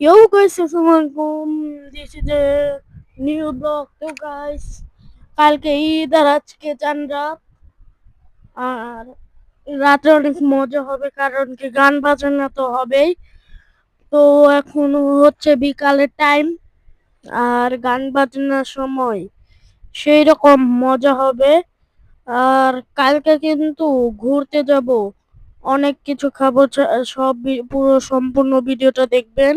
Yo guys, আসসালামাইকুম this is a new vlog তো guys কালকে ঈদ আর আজকে চান রাত আর রাতে অনেক মজা হবে কারণ কি গান বাজানো তো হবেই তো এখন হচ্ছে বিকালের টাইম আর গান বাজনার সময় সেই রকম মজা হবে। আর কালকে কিন্তু ঘুরতে যাব অনেক কিছু খাব সব পুরো সম্পূর্ণ ভিডিওটা দেখবেন।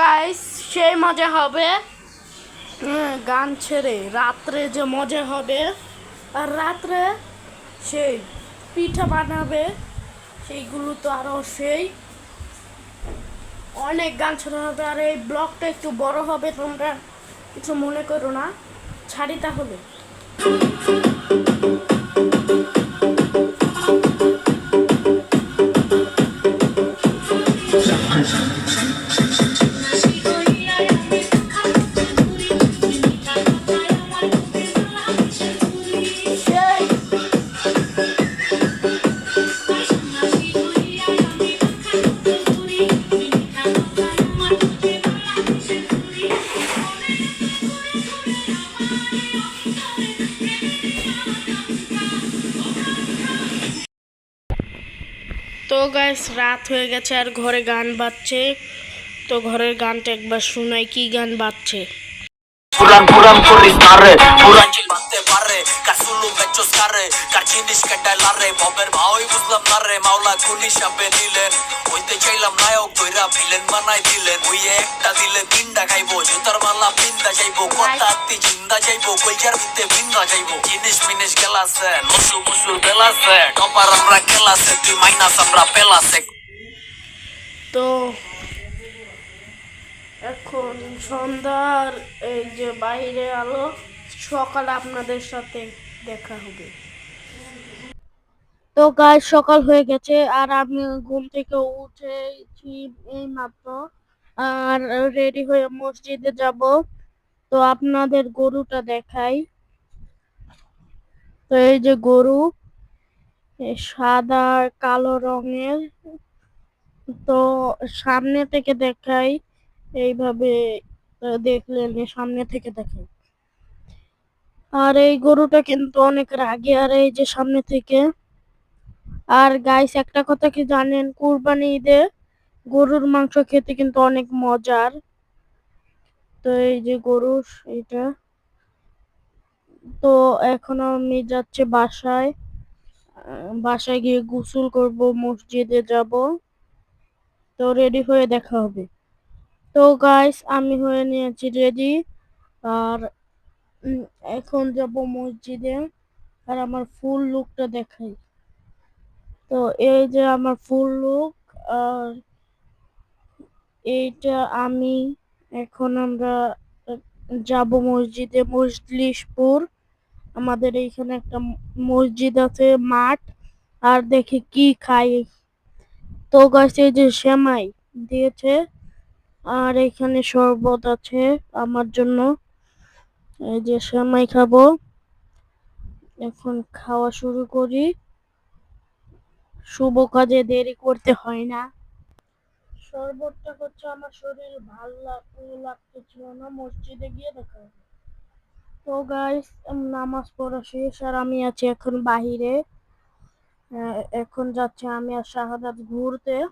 গাইস সেই মজা হবে। হ্যাঁ, গান ছেড়ে রাত্রে যে মজা হবে আর রাত্রে সেই পিঠা বানাবে সেইগুলো তো আরও সেই। অনেক গান ছেড়ে হবে আর এই ব্লগটা একটু বড় হবে তোমরা কিছু মনে করো না। ছাড়ি তাহলে। সেই তো গাইস রাত হয়ে গেছে আর ঘরে গান বাজছে। তো ঘরের গানটা একবার শোনাই, কি গান বাজছে? পুরান পুরান করিস নারে পুরান মানতে পারে কার সুলু মেচোস কারে জিনিস কেটায় লারে ববের ভাওই বুঝলাম না রে মাওলা কোন হিসাবে নিলেন হইতে চাইলাম নায়ক কইরা ভিলেন বানাই দিলেন ওই একটা দিলে তিনটা খাইবো জুতার মালা বিন্দা যাইবো কথা আত্মি জিন্দা যাইবো কইজার ভিতরে বিন্দা যাইবো জিনিস মিনিস গেলাছে নসু মুসুর বেলাছে টপার আমরা গেলাছে তুই মাইনাস আমরা পেলাছে তো এখন সন্ধ্যার এই যে বাইরে আলো, সকালে আপনাদের সাথে দেখা হবে। তো গাছ সকাল হয়ে গেছে, আর আমি ঘুম থেকে উঠেছি এই মাত্র আর রেডি হয়ে মসজিদে যাব। তো আপনাদের গরুটা দেখাই। তো এই যে গরু সাদা কালো রঙের। তো সামনে থেকে দেখাই। এইভাবে দেখলেন সামনে থেকে দেখাই আর এই গরুটা কিন্তু অনেক রাগে, আর এই যে সামনে থেকে। আর গাইস একটা কথা কি জানেন? কুরবানি ঈদে গরুর মাংস খেতে কিন্তু অনেক মজার। তো এই যে গরু, এইটা। তো এখন আমি যাচ্ছে বাসায়। বাসায় গিয়ে গোসল করব, মসজিদে যাব। তো রেডি হয়ে দেখা হবে। তো গাইস আমি হয়ে নিয়েছি রেডি আর এখন যাব মসজিদে আর আমার ফুল লুকটা দেখাই। তো এই যে আমার ফুল লুক আর এইটা আমি এখন আমরা যাব মসজিদে মজলিশপুর। আমাদের এইখানে একটা মসজিদ আছে, মাঠ। আর দেখি কি খাই। তো গাছ এই যে সেমাই দিয়েছে। আর এখানে শরবত আছে আমার জন্য। এই যে সেমাই খাব। এখন খাওয়া শুরু করি। শুভ কাজে দেরি করতে হয় না। শরবতটা হচ্ছে আমার শরীর ভালো লাগ- লাগতেছিল না, মসজিদে গিয়ে দেখা তো গাইস নামাজ পড়া শেষ আর আমি আছি এখন বাহিরে। এখন যাচ্ছে আমি আর শাহাদাত ঘুরতে।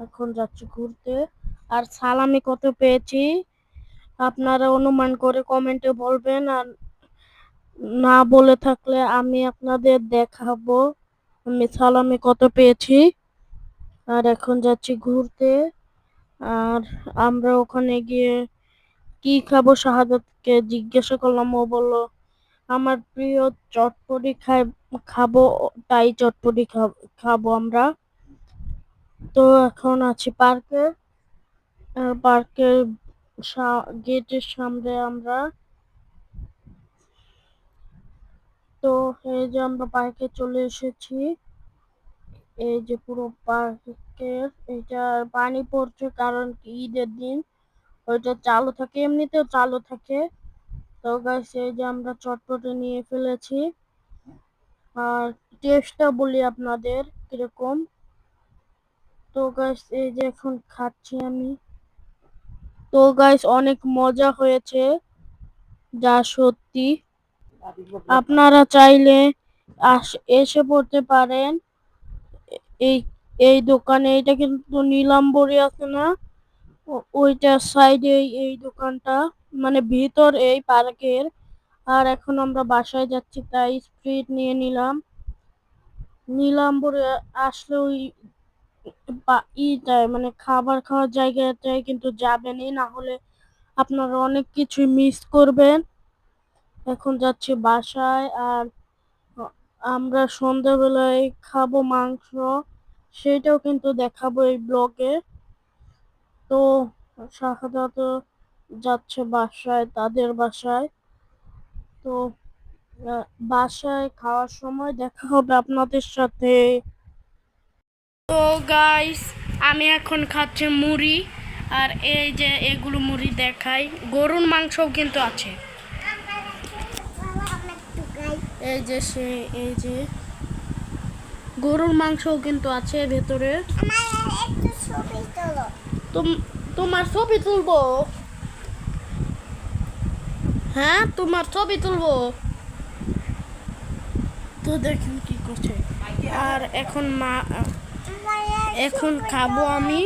এখন যাচ্ছি ঘুরতে। আর সালামি কত পেয়েছি? আপনারা অনুমান করে কমেন্টে বলবেন। আর না বলে থাকলে আমি আপনাদের দেখাবো। আমি সালামি কত পেয়েছি? আর এখন যাচ্ছি ঘুরতে। আর আমরা ওখানে গিয়ে কি খাব শাহাদাতকে জিজ্ঞাসা করলাম। ও বলল, আমার প্রিয় চটপটি খাই, খাব, তাই চটপটি খাব- আমরা। তো এখন আছি পার্কে। পার্কের গেটের সামনে আমরা। তো এই যে আমরা পার্কে চলে এসেছি। এই যে পুরো পার্কের এটা পানি পড়ছে কারণ ঈদের দিন। ওইটা চালু থাকে, এমনিতেও চালু থাকে। তো গাইস এই যে আমরা চটপটে নিয়ে ফেলেছি। আর টেস্টটা বলি আপনাদের কীরকম? তো গাইস এই যে এখন খাচ্ছি আমি। তো গাইস অনেক মজা হয়েছে, যা সত্যি। আপনারা চাইলে এসে পড়তে পারেন। এই এই দোকানে এটা কিন্তু নীলাম্বরী আছে না। ওইটার সাইডে এই দোকানটা মানে ভিতর এই পার্কের। আর এখন আমরা বাসায় যাচ্ছি, তাই স্প্রিট নিয়ে নিলাম। নীলাম্বরে আসলে ওই ইটায় মানে খাবার খাওয়ার জায়গাটায় কিন্তু যাবেনই, না হলে আপনারা অনেক কিছু মিস করবেন। এখন যাচ্ছি বাসায় আর আমরা সন্ধ্যাবেলায় খাব মাংস, সেটাও কিন্তু দেখাবো এই ব্লগে। তো শাহাদাত যাচ্ছে বাসায়, তাদের বাসায়। তো বাসায় খাওয়ার সময় দেখা হবে আপনাদের সাথে। তো গাইস আমি এখন খাচ্ছি মুড়ি, আর এই যে এগুলো মুড়ি দেখাই। গরুর মাংসও কিন্তু আছে। এই যে সে, এই যে। গরুর মাংসও কিন্তু আছে ভেতরে। তুম- তোমার ছবি তুলবো? হ্যাঁ তোমার ছবি তুলবো? তো দেখেন কি করছে। আর এখন মা এখন খাব আমি।